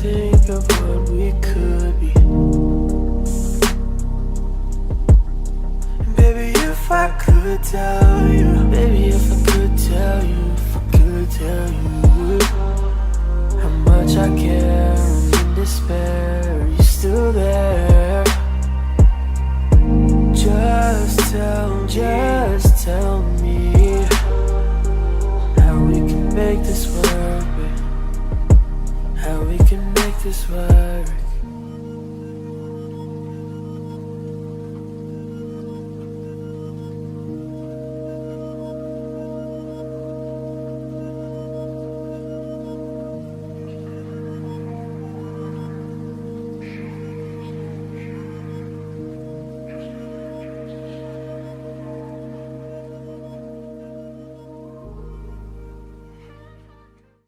think of what we could be. Baby, if I could tell you, baby, if I could tell you, if I could tell you how much I care, I'm in despair. Are you still there? Just tell, just tell me how we can make this work. How we can make this work.